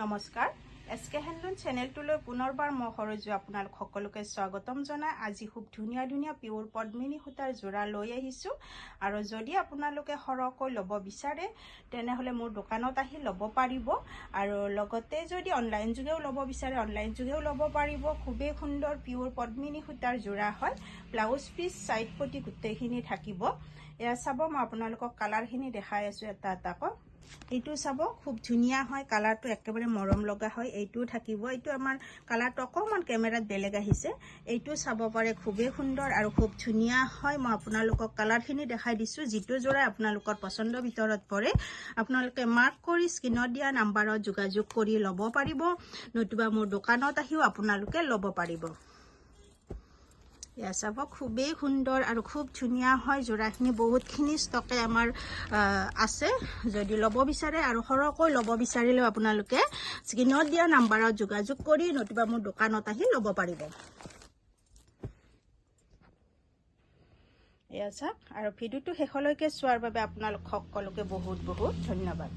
নমস্কাৰ। এছ কে হেণ্ডলুম চেনেলটোলৈ পুনৰবাৰ মই সৰজু আপোনালোক সকলোকে স্বাগতম জনাই। আজি খুব ধুনীয়া ধুনীয়া পিয়ৰ পদ্মিনী সূতাৰ যোৰা লৈ আহিছোঁ। আৰু যদি আপোনালোকে সৰহকৈ ল'ব বিচাৰে তেনেহ'লে মোৰ দোকানত আহি ল'ব পাৰিব। আৰু লগতে যদি অনলাইন যোগেও ল'ব বিচাৰে অনলাইন যোগেও ল'ব পাৰিব। খুবেই সুন্দৰ পিয়ৰ পদ্মিনী সূতাৰ যোৰা হয়। ব্লাউজ পিচ ছাইড পটি গোটেইখিনি থাকিব। এয়া চাব মই আপোনালোকক কালাৰখিনি দেখাই আছোঁ এটা এটাকৈ। এইটো চাব খুব ধুনীয়া হয় কালাৰটো একেবাৰে মৰম লগা হয় এইটোও থাকিব। এইটো আমাৰ কালাৰটো অকণমান কেমেৰাত বেলেগ আহিছে। এইটো চাব পাৰে খুবেই সুন্দৰ আৰু খুব ধুনীয়া হয়। মই আপোনালোকক কালাৰখিনি দেখাই দিছোঁ যিটো যোৰা আপোনালোকৰ পচন্দৰ ভিতৰত পৰে। আপোনালোকে মাৰ্ক কৰি স্ক্ৰীণত দিয়া নাম্বাৰত যোগাযোগ কৰি ল'ব পাৰিব নতুবা মোৰ দোকানত আহিও আপোনালোকে ল'ব পাৰিব। এয়া চাব খুবেই সুন্দৰ আৰু খুব ধুনীয়া হয় যোৰাখিনি। বহুতখিনি ষ্টকে আমাৰ আছে। যদি ল'ব বিচাৰে আৰু সৰহকৈ ল'ব বিচাৰিলেও আপোনালোকে স্ক্ৰীণত দিয়া নাম্বাৰত যোগাযোগ কৰি নতুবা মোৰ দোকানত আহি ল'ব পাৰিব। এয়া চাওক আৰু ভিডিঅ'টো শেষলৈকে চোৱাৰ বাবে আপোনালোক সকলোকে বহুত বহুত ধন্যবাদ।